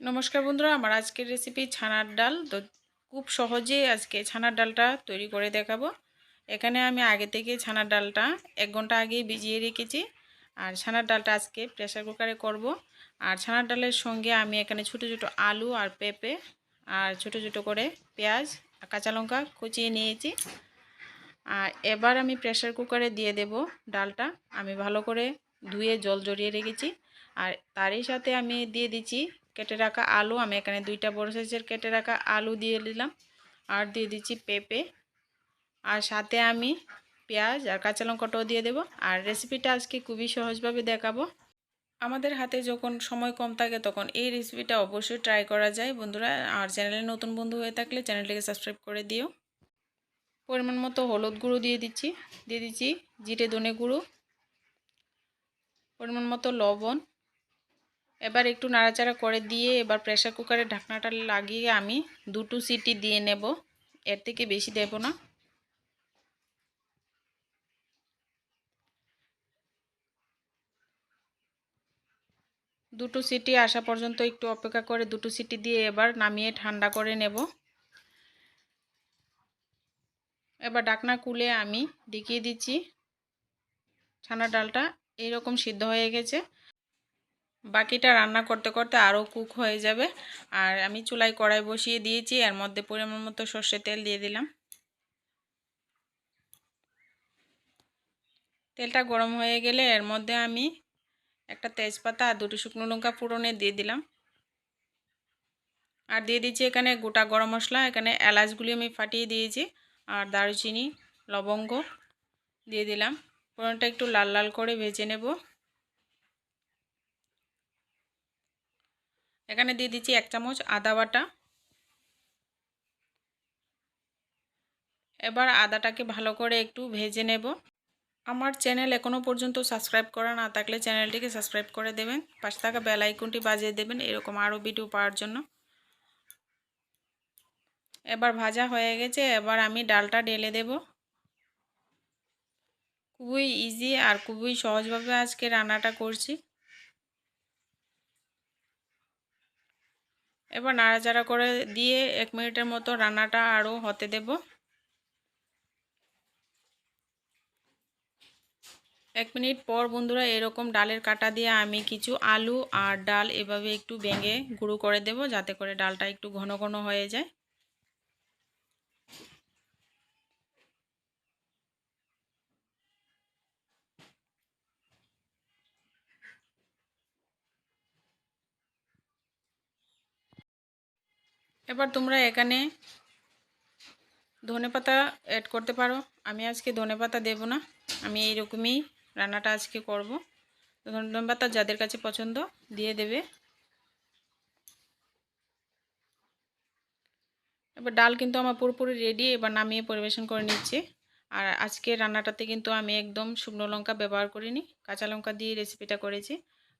নমস্কার বন্ধুরা, আমার আজকের রেসিপি ছানার ডাল। তো খুব সহজেই আজকে ছানার ডালটা তৈরি করে দেখাবো। এখানে আমি আগে থেকে ছানার ডালটা এক ঘণ্টা আগেই ভিজিয়ে রেখেছি। আর ছানার ডালটা আজকে প্রেসার কুকারে করব। আর ছানার ডালের সঙ্গে আমি এখানে ছোটো ছোটো আলু আর পেঁপে আর ছোটো ছোটো করে পেঁয়াজ আর কাঁচা লঙ্কা কুচিয়ে নিয়েছি। আর এবার আমি প্রেসার কুকারে দিয়ে দেব ডালটা। আমি ভালো করে ধুয়ে জল জড়িয়ে রেখেছি। আর তারই সাথে আমি দিয়ে দিচ্ছি কেটে রাখা আলু, আমি এখানে দুইটা বড় সাইজের কেটে রাখা আলু দিয়ে দিলাম। আর দিয়ে দিচ্ছি পেঁপে। আর সাথে আমি পেঁয়াজ আর কাঁচা লঙ্কাটাও দিয়ে দেবো। আর রেসিপিটা আজকে খুবই সহজভাবে দেখাবো। আমাদের হাতে যখন সময় কম থাকে তখন এই রেসিপিটা অবশ্যই ট্রাই করা যায়। বন্ধুরা, আর চ্যানেলে নতুন বন্ধু হয়ে থাকলে চ্যানেলটিকে সাবস্ক্রাইব করে দিও। পরিমাণ মতো হলুদ গুঁড়ো দিয়ে দিচ্ছি। দিয়ে দিচ্ছি জিরে ধনে গুঁড়ো। পরিমাণ মতো লবণ। এবার একটু নাড়াচাড়া করে দিয়ে এবার প্রেশার কুকারের ঢাকনাটা লাগিয়ে আমি দুটো সিটি দিয়ে নেব। এর থেকে বেশি দেব না। দুটো সিটি আসা পর্যন্ত একটু অপেক্ষা করে দুটো সিটি দিয়ে এবার নামিয়ে ঠান্ডা করে নেব। এবার ডাকনা কুলে আমি দেখিয়ে দিচ্ছি। ছানা ডালটা এইরকম সিদ্ধ হয়ে গেছে। বাকিটা রান্না করতে করতে আরও কুক হয়ে যাবে। আর আমি চুলায় কড়াই বসিয়ে দিয়েছি, এর মধ্যে পরিমাণ মতো সর্ষে তেল দিয়ে দিলাম। তেলটা গরম হয়ে গেলে এর মধ্যে আমি একটা তেজপাতা আর দুটো শুকনো লঙ্কা ফুটনে দিয়ে দিলাম। আর দিয়ে দিচ্ছি এখানে গোটা গরম মশলা, এখানে এলাচগুলি আমি ফাটিয়ে দিয়েছি আর দারুচিনি, লবঙ্গ দিয়ে দিলাম। পুরোটা একটু লাল লাল করে ভেজে নেব। এখানে দিয়ে দিচ্ছি এক চামচ আদা বাটা। এবার আদাটাকে ভালো করে একটু ভেজে নেব। আমার চ্যানেল এখনও পর্যন্ত সাবস্ক্রাইব করা না থাকলে চ্যানেলটিকে সাবস্ক্রাইব করে দেবেন। পাশে থাকা বেল আইকনটি বাজিয়ে দেবেন এরকম আরও ভিডিও পাওয়ার জন্য। এবার ভাজা হয়ে গেছে, এবার আমি ডালটা ঢেলে দেব। খুবই ইজি আর খুবই সহজভাবে আজকে রান্নাটা করছি। এবার নাড়াচাড়া করে দিয়ে এক মিনিটের মতো রান্নাটা আরও হতে দেব। এক মিনিট পর বন্ধুরা এরকম ডালের কাটা দিয়ে আমি কিছু আলু আর ডাল এভাবে একটু ভেঙে গুঁড়ো করে দেব, যাতে করে ডালটা একটু ঘন ঘন হয়ে যায়। এবার তোমরা এখানে ধনে পাতা অ্যাড করতে পারো। আমি আজকে ধনে পাতা দেবো না। আমি এইরকমই রান্নাটা আজকে করব। ধনে পাতা যাদের কাছে পছন্দ দিয়ে দেবে। এবার ডাল কিন্তু আমার পুরোপুরি রেডি এবার নামিয়ে পরিবেশন করে নিচ্ছি। আর আজকে রান্নাটাতে কিন্তু আমি একদম শুকনো লঙ্কা ব্যবহার করিনি। কাঁচা লঙ্কা দিয়ে রেসিপিটা করেছি।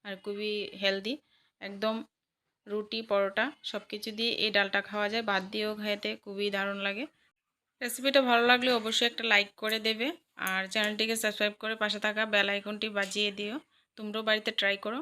আর খুবই হেলদি একদম রুটি, পরোটা সব কিছু দিয়ে এই ডালটা খাওয়া যায়। বাদ দিয়েও খেতে খুবই দারুণ লাগে। রেসিপিটা ভালো লাগলে অবশ্যই একটা লাইক করে দেবে আর চ্যানেলটিকে সাবস্ক্রাইব করে পাশে থাকা বেল আইকনটি বাজিয়ে দিও। তোমরাও বাড়িতে ট্রাই করো।